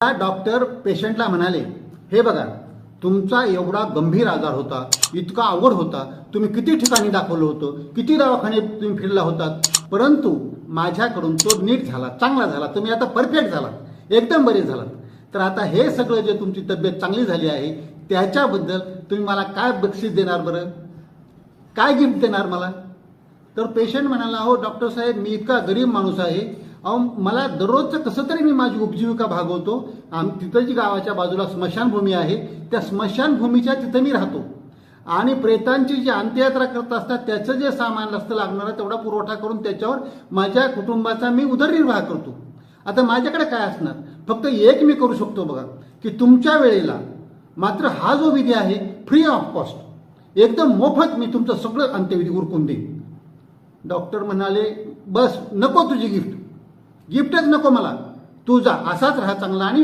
त्या डॉक्टर पेशंटला म्हणाले हे बघा तुमचा एवढा गंभीर आजार होता इतका अवघड होता तुम्ही किती ठिकाणी दाखवलं होतं किती दवाखाने तुम्ही फिरला होतात परंतु माझ्याकडून तो नीट झाला चांगला झाला तुम्ही आता परफेक्ट झाला एकदम बरे झालात. तर आता हे सगळं जे तुमची तब्येत चांगली झाली आहे त्याच्याबद्दल तुम्ही मला काय बक्षीस देणार बरं? काय गिफ्ट देणार मला? तर पेशंट म्हणाला अहो डॉक्टर साहेब मी इतका गरीब माणूस आहे मला दररोजचं कसं तरी मी माझी उपजीविका भागवतो. आम तिथं जी गावाच्या बाजूला स्मशानभूमी आहे त्या स्मशानभूमीच्या तिथं मी राहतो. आणि प्रेतांची जी अंत्ययात्रा करत असतात त्याचं जे सामान असतं लागणारा तेवढा पुरवठा करून त्याच्यावर माझ्या कुटुंबाचा मी उदरनिर्वाह करतो. आता माझ्याकडे काय असणार? फक्त एक मी करू शकतो बघा की तुमच्या वेळेला मात्र हा जो विधी आहे फ्री ऑफ कॉस्ट एकदम मोफत मी तुमचं सगळं अंत्यविधी उरकून देईन. डॉक्टर म्हणाले बस नको तुझी गिफ्ट गिफ्टच नको मला. तू जा असाच राहा चांगला आणि